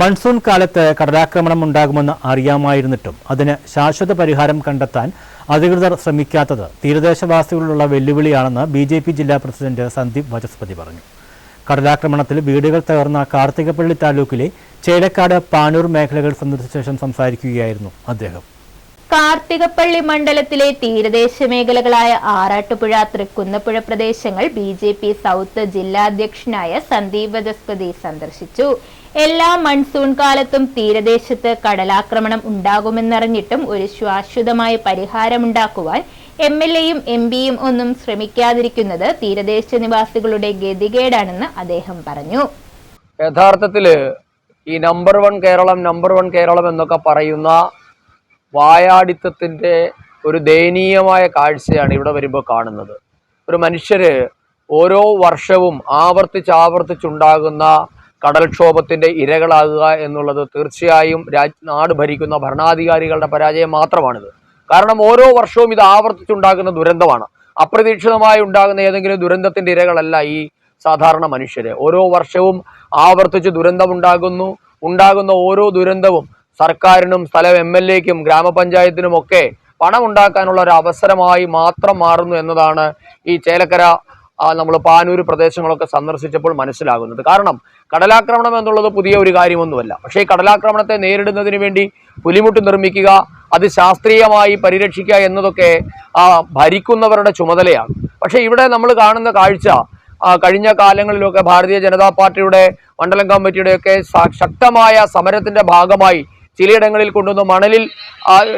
Monsoon കാലത്ത് കടലാക്രമണം ഉണ്ടാകുമെന്ന് അറിയാമായിരുന്നിട്ടും അതിന് ശാശ്വത പരിഹാരം കണ്ടെത്താൻ അധികൃതർ ശ്രമിക്കാത്തത് തീരദേശവാസികളിലുള്ള വെല്ലുവിളിയാണെന്ന് ബി ജെ പി ജില്ലാ പ്രസിഡന്റ് സന്ദീപ് വചസ്പതി പറഞ്ഞു. കടലാക്രമണത്തിൽ വീടുകൾ തകർന്ന കാർത്തികപ്പള്ളി താലൂക്കിലെ ചേലക്കാട് പാനൂർ മേഖലകൾ സന്ദർശിച്ച ശേഷം സംസാരിക്കുകയായിരുന്നു അദ്ദേഹം. കാർത്തികപ്പള്ളി മണ്ഡലത്തിലെ തീരദേശ മേഖലകളായ ആറാട്ടുപുഴ തൃക്കുന്നപ്പുഴ പ്രദേശങ്ങൾ ബി ജെ പി സൗത്ത് ജില്ലാധ്യക്ഷനായ സന്ദീപ് വചസ്പതി സന്ദർശിച്ചു. എല്ലാ മൺസൂൺ കാലത്തും തീരദേശത്ത് കടലാക്രമണം ഉണ്ടാകുമെന്നറിഞ്ഞിട്ടും ഒരു ശാശ്വതമായ പരിഹാരമുണ്ടാക്കുവാൻ എം എൽ എയും എം പിയും ഒന്നും ശ്രമിക്കാതിരിക്കുന്നത് തീരദേശ നിവാസികളുടെ ഗതികേടാണെന്ന് അദ്ദേഹം പറഞ്ഞു. യഥാർത്ഥത്തിൽ ഈ number one Keralam number one Keralam എന്നൊക്കെ പറയുന്ന വായാടിത്തത്തിന്റെ ഒരു ദയനീയമായ കാഴ്ചയാണ് ഇവിടെ വരുമ്പോൾ കാണുന്നത്. ഒരു മനുഷ്യര് ഓരോ വർഷവും ആവർത്തിച്ച് ആവർത്തിച്ചുണ്ടാകുന്ന കടൽക്ഷോഭത്തിന്റെ ഇരകളാകുക എന്നുള്ളത് തീർച്ചയായും രാജ് നാട് ഭരിക്കുന്ന ഭരണാധികാരികളുടെ പരാജയം മാത്രമാണിത്. കാരണം ഓരോ വർഷവും ഇത് ആവർത്തിച്ചുണ്ടാകുന്ന ദുരന്തമാണ്. അപ്രതീക്ഷിതമായി ഉണ്ടാകുന്ന ഏതെങ്കിലും ദുരന്തത്തിന്റെ ഇരകളല്ല ഈ സാധാരണ മനുഷ്യരെ. ഓരോ വർഷവും ആവർത്തിച്ച് ദുരന്തമുണ്ടാകുന്നു. ഉണ്ടാകുന്ന ഓരോ ദുരന്തവും സർക്കാരിനും സ്ഥലം എം എൽ എക്കും ഗ്രാമപഞ്ചായത്തിനും ഒക്കെ പണം ഉണ്ടാക്കാനുള്ള ഒരു അവസരമായി മാത്രം മാറുന്നു എന്നതാണ് ഈ ചേലക്കര നമ്മൾ പാനൂർ പ്രദേശങ്ങളൊക്കെ സന്ദർശിച്ചപ്പോൾ മനസ്സിലാകുന്നത്. കാരണം കടലാക്രമണം എന്നുള്ളത് പുതിയ ഒരു കാര്യമൊന്നുമല്ല. പക്ഷേ ഈ കടലാക്രമണത്തെ നേരിടുന്നതിന് വേണ്ടി പുലിമുട്ട് നിർമ്മിക്കുക അത് ശാസ്ത്രീയമായി പരിരക്ഷിക്കുക എന്നതൊക്കെ ഭരിക്കുന്നവരുടെ ചുമതലയാണ്. പക്ഷേ ഇവിടെ നമ്മൾ കാണുന്ന കാഴ്ച കഴിഞ്ഞ കാലങ്ങളിലൊക്കെ ഭാരതീയ ജനതാ പാർട്ടിയുടെ മണ്ഡലം കമ്മിറ്റിയുടെയൊക്കെ ശക്തമായ സമരത്തിന്റെ ഭാഗമായി ചിലയിടങ്ങളിൽ കൊണ്ടുവന്ന് മണലിൽ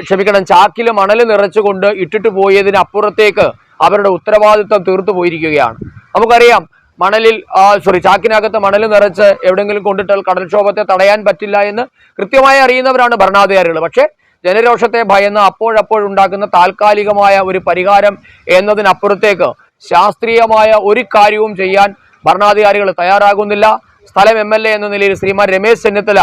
ക്ഷമിക്കണം ചാക്കിൽ മണൽ നിറച്ചുകൊണ്ട് ഇട്ടിട്ട് പോയതിനപ്പുറത്തേക്ക് അവരുടെ ഉത്തരവാദിത്വം തീർത്തു പോയിരിക്കുകയാണ്. നമുക്കറിയാം മണലിൽ സോറി ചാക്കിനകത്ത് മണൽ നിറച്ച് എവിടെയെങ്കിലും കൊണ്ടിട്ടാൽ കടൽക്ഷോഭത്തെ തടയാൻ പറ്റില്ല എന്ന് കൃത്യമായി അറിയുന്നവരാണ് ഭരണാധികാരികൾ. പക്ഷേ ജനരോഷത്തെ ഭയന്ന് അപ്പോഴപ്പോഴുണ്ടാക്കുന്ന താൽക്കാലികമായ ഒരു പരിഹാരം എന്നതിനപ്പുറത്തേക്ക് ശാസ്ത്രീയമായ ഒരു കാര്യവും ചെയ്യാൻ ഭരണാധികാരികൾ തയ്യാറാകുന്നില്ല. സ്ഥലം എം എൽ എ എന്ന നിലയിൽ ശ്രീമാൻ രമേശ് ചെന്നിത്തല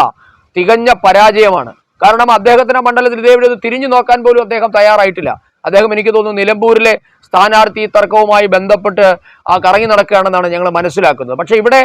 തികഞ്ഞ പരാജയമാണ്. കാരണം അദ്ദേഹത്തിന്റെ മണ്ഡലത്തിൽ ഇതേവിടെ തിരിഞ്ഞു നോക്കാൻ പോലും അദ്ദേഹം തയ്യാറായിട്ടില്ല. അദ്ദേഹം എനിക്ക് തോന്നുന്നു നിലമ്പൂരിലെ സ്ഥാനാർത്ഥി തർക്കവുമായി ബന്ധപ്പെട്ട് ആ കറങ്ങി നടക്കുകയാണെന്നാണ് ഞങ്ങൾ മനസ്സിലാക്കുന്നത്. പക്ഷേ ഇവിടെ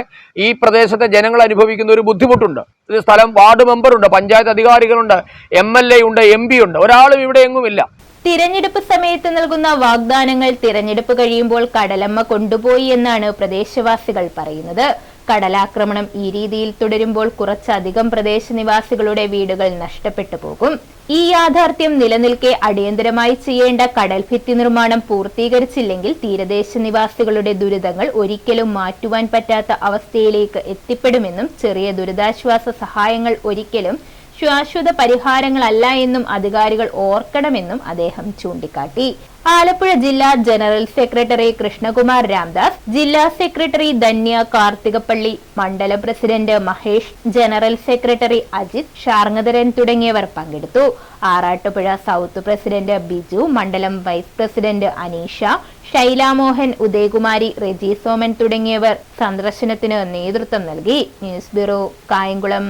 ഈ പ്രദേശത്തെ ജനങ്ങൾ അനുഭവിക്കുന്ന ഒരു ബുദ്ധിമുട്ടുണ്ട്. ഇത് സ്ഥലം വാർഡ് മെമ്പറുണ്ട് പഞ്ചായത്ത് അധികാരികളുണ്ട് എം എൽ എ ഉണ്ട് എം പി ഉണ്ട്. ഒരാളും ഇവിടെ എങ്ങുമില്ല. തിരഞ്ഞെടുപ്പ് സമയത്ത് നൽകുന്ന വാഗ്ദാനങ്ങൾ തിരഞ്ഞെടുപ്പ് കഴിയുമ്പോൾ കടലമ്മ കൊണ്ടുപോയി എന്നാണ് പ്രദേശവാസികൾ പറയുന്നത്. കടലാക്രമണം ഈ രീതിയിൽ തുടരുമ്പോൾ കുറച്ചധികം പ്രദേശനിവാസികളുടെ വീടുകൾ നഷ്ടപ്പെട്ടു പോകും. ഈ യാഥാർത്ഥ്യം നിലനിൽക്കെ അടിയന്തരമായി ചെയ്യേണ്ട കടൽഭിത്തി നിർമ്മാണം പൂർത്തീകരിച്ചില്ലെങ്കിൽ തീരദേശ നിവാസികളുടെ ദുരിതങ്ങൾ ഒരിക്കലും മാറ്റുവാൻ പറ്റാത്ത അവസ്ഥയിലേക്ക് എത്തിപ്പെടുമെന്നും ചെറിയ ദുരിതാശ്വാസ സഹായങ്ങൾ ഒരിക്കലും ശാശ്വത പരിഹാരങ്ങളല്ല എന്നും അധികാരികൾ ഓർക്കണമെന്നും അദ്ദേഹം ചൂണ്ടിക്കാട്ടി. ആലപ്പുഴ ജില്ലാ ജനറൽ സെക്രട്ടറി കൃഷ്ണകുമാർ രാംദാസ് ജില്ലാ സെക്രട്ടറി ധന്യ കാർത്തികപ്പള്ളി മണ്ഡല president Mahesh general secretary Ajith Sharngadharan തുടങ്ങിയവർ പങ്കെടുത്തു. ആറാട്ടുപുഴ സൗത്ത് പ്രസിഡന്റ് ബിജു മണ്ഡലം വൈസ് പ്രസിഡന്റ് അനീഷ ശൈലാമോഹൻ ഉദയകുമാരി റെജി സോമൻ തുടങ്ങിയവർ സന്ദർശനത്തിന് നേതൃത്വം നൽകി. News bureau Kayamkulam.